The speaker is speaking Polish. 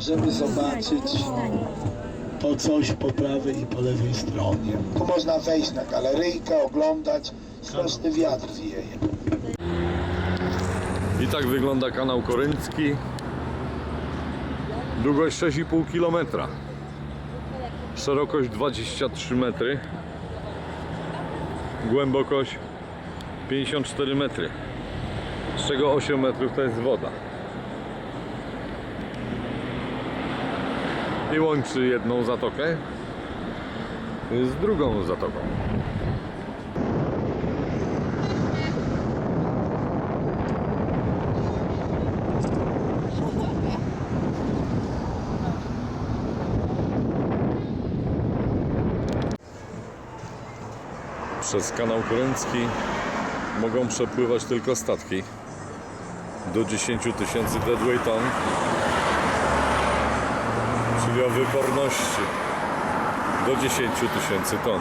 żeby zobaczyć to coś po prawej i po lewej stronie. Tu można wejść na galeryjkę, oglądać. Straszny wiatr wieje. I tak wygląda kanał koryncki. Długość 6,5 km. Szerokość 23 metry. Głębokość 54 metry. Z czego 8 metrów to jest woda. I łączy jedną zatokę z drugą zatoką. Przez kanał Koryncki mogą przepływać tylko statki do 10 tysięcy deadweight ton, czyli o wyporności do 10 tysięcy ton.